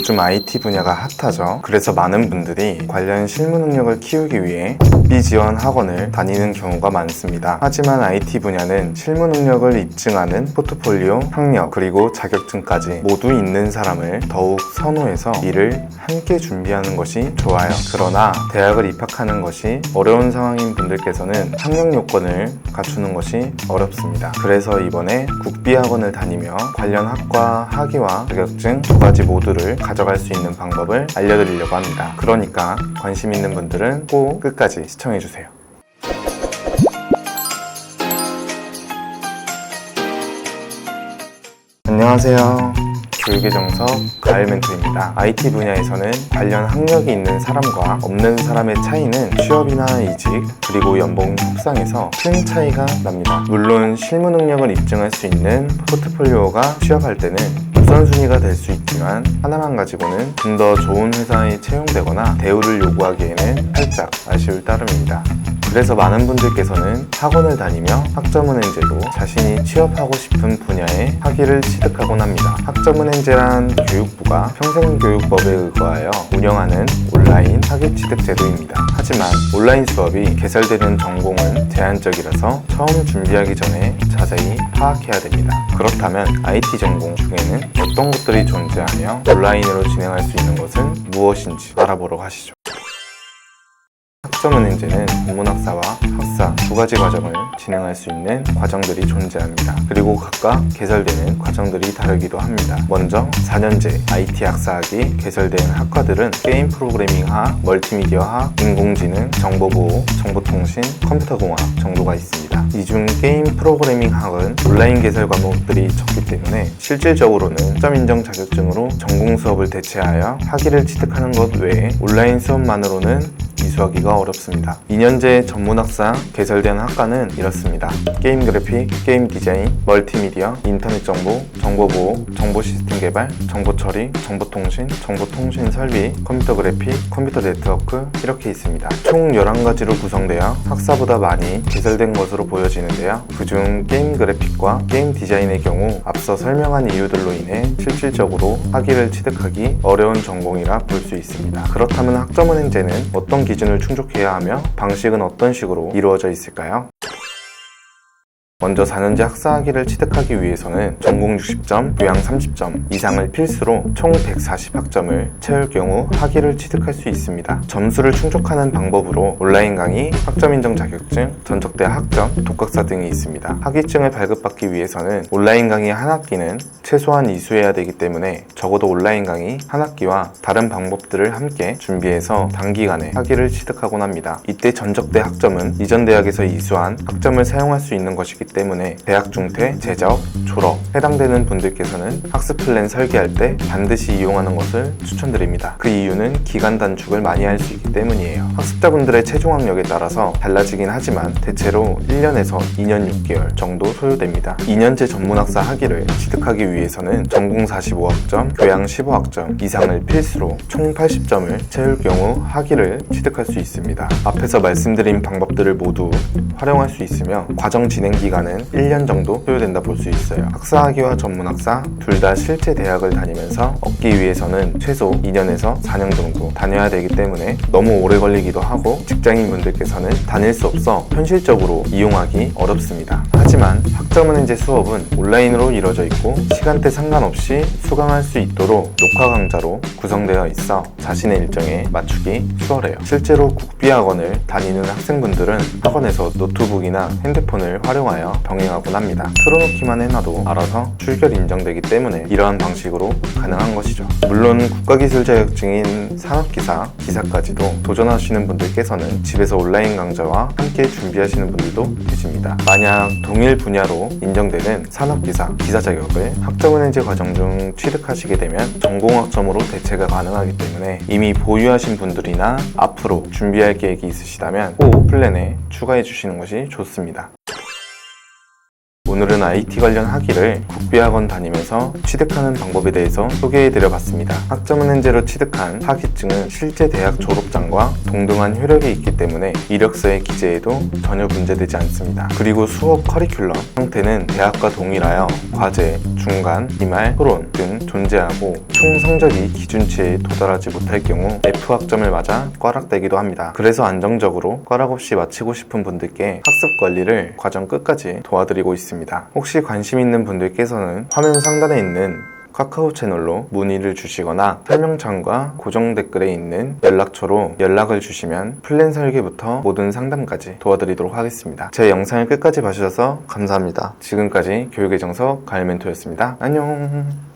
요즘 IT 분야가 핫하죠. 그래서 많은 분들이 관련 실무 능력을 키우기 위해 국비 지원 학원을 다니는 경우가 많습니다. 하지만 IT 분야는 실무 능력을 입증하는 포트폴리오, 학력, 그리고 자격증까지 모두 있는 사람을 더욱 선호해서 이를 함께 준비하는 것이 좋아요. 그러나 대학을 입학하는 것이 어려운 상황인 분들께서는 학력 요건을 갖추는 것이 어렵습니다. 그래서 이번에 국비 학원을 다니며 관련 학과 학위와 자격증 두 가지 모두를 가져갈 수 있는 방법을 알려드리려고 합니다. 그러니까 관심 있는 분들은 꼭 끝까지 시청해주세요. 안녕하세요. 교육의 정석 가을 멘토입니다. IT 분야에서는 관련 학력이 있는 사람과 없는 사람의 차이는 취업이나 이직 그리고 연봉 협상에서 큰 차이가 납니다. 물론 실무 능력을 입증할 수 있는 포트폴리오가 취업할 때는 우선순위가 될 수 있지만 하나만 가지고는 좀 더 좋은 회사에 채용되거나 대우를 요구하기에는 살짝 아쉬울 따름입니다. 그래서 많은 분들께서는 학원을 다니며 학점은행제로 자신이 취업하고 싶은 분야의 학위를 취득하곤 합니다. 학점은행제란 교육부가 평생교육법에 의거하여 운영하는 온라인 학위 취득 제도입니다. 하지만 온라인 수업이 개설되는 전공은 제한적이라서 처음 준비하기 전에 자세히 파악해야 됩니다. 그렇다면 IT 전공 중에는 어떤 것들이 존재하며 온라인으로 진행할 수 있는 것은 무엇인지 알아보러 가시죠. 학점은행제는 국문학사와 학사 두 가지 과정을 진행할 수 있는 과정들이 존재합니다. 그리고 각각 개설되는 과정들이 다르기도 합니다. 먼저 4년제 IT 학사학이 개설된 학과들은 게임 프로그래밍학, 멀티미디어학, 인공지능, 정보보호, 정보통신, 컴퓨터공학 정도가 있습니다. 이 중 게임 프로그래밍학은 온라인 개설 과목들이 적기 때문에 실질적으로는 학점 인정 자격증으로 전공 수업을 대체하여 학위를 취득하는 것 외에 온라인 수업만으로는 이수하기가 어렵습니다. 2년제 전문학사 개설된 학과는 이렇습니다. 게임 그래픽, 게임 디자인, 멀티미디어, 인터넷 정보, 정보보호, 정보 시스템 개발, 정보 처리, 정보통신, 정보통신 설비, 컴퓨터 그래픽, 컴퓨터 네트워크 이렇게 있습니다. 총 11가지로 구성되어 학사보다 많이 개설된 것으로 보여지는데요. 그중 게임 그래픽과 게임 디자인의 경우 앞서 설명한 이유들로 인해 실질적으로 학위를 취득하기 어려운 전공이라 볼 수 있습니다. 그렇다면 학점은행제는 어떤 기준을 충족해야 하며 방식은 어떤 식으로 이루어져 있을까요? 먼저 4년제 학사학위를 취득하기 위해서는 전공 60점, 교양 30점 이상을 필수로 총 140학점을 채울 경우 학위를 취득할 수 있습니다. 점수를 충족하는 방법으로 온라인 강의, 학점 인정 자격증, 전적대 학점, 독학사 등이 있습니다. 학위증을 발급받기 위해서는 온라인 강의 한 학기는 최소한 이수해야 되기 때문에 적어도 온라인 강의 한 학기와 다른 방법들을 함께 준비해서 단기간에 학위를 취득하곤 합니다. 이때 전적대 학점은 이전 대학에서 이수한 학점을 사용할 수 있는 것이기 때문에 대학 중퇴, 재적, 졸업 해당되는 분들께서는 학습 플랜 설계할 때 반드시 이용하는 것을 추천드립니다. 그 이유는 기간 단축을 많이 할 수 있기 때문이에요. 학습자분들의 최종 학력에 따라서 달라지긴 하지만 대체로 1년에서 2년 6개월 정도 소요됩니다. 2년제 전문학사 학위를 취득하기 위해서는 전공 45학점, 교양 15학점 이상을 필수로 총 80점을 채울 경우 학위를 취득할 수 있습니다. 앞에서 말씀드린 방법들을 모두 활용할 수 있으며 과정 진행 기간 은 1년 정도 소요된다 볼 수 있어요. 학사학위와 전문학사 둘 다 실제 대학을 다니면서 얻기 위해서는 최소 2년에서 4년 정도 다녀야 되기 때문에 너무 오래 걸리기도 하고 직장인 분들께서는 다닐 수 없어 현실적으로 이용하기 어렵습니다. 하지만 학점은행제 수업은 온라인으로 이루어져 있고 시간대 상관없이 수강할 수 있도록 녹화 강좌로 구성되어 있어 자신의 일정에 맞추기 수월해요. 실제로 국비학원을 다니는 학생분들은 학원에서 노트북이나 핸드폰을 활용하여 병행하곤 합니다. 틀어놓기만 해놔도 알아서 출결 인정되기 때문에 이러한 방식으로 가능한 것이죠. 물론 국가기술 자격증인 산업기사, 기사까지도 도전하시는 분들께서는 집에서 온라인 강좌와 함께 준비하시는 분들도 계십니다. 만약 동일 분야로 인정되는 산업기사, 기사 자격을 학점은행제 과정 중 취득하시게 되면 전공학점으로 대체가 가능하기 때문에 이미 보유하신 분들이나 앞으로 준비할 계획이 있으시다면 꼭 플랜에 추가해 주시는 것이 좋습니다. 오늘은 IT 관련 학위를 국비학원 다니면서 취득하는 방법에 대해서 소개해드려 봤습니다. 학점은행제로 취득한 학위증은 실제 대학 졸업장과 동등한 효력이 있기 때문에 이력서에 기재해도 전혀 문제되지 않습니다. 그리고 수업 커리큘럼 형태는 대학과 동일하여 과제, 중간, 기말, 토론 등 존재하고 총 성적이 기준치에 도달하지 못할 경우 F 학점을 맞아 꽈락되기도 합니다. 그래서 안정적으로 꽈락 없이 마치고 싶은 분들께 학습 관리를 과정 끝까지 도와드리고 있습니다. 혹시 관심 있는 분들께서는 화면 상단에 있는 카카오 채널로 문의를 주시거나 설명창과 고정 댓글에 있는 연락처로 연락을 주시면 플랜 설계부터 모든 상담까지 도와드리도록 하겠습니다. 제 영상을 끝까지 봐주셔서 감사합니다. 지금까지 교육의 정석 가을멘토였습니다. 안녕.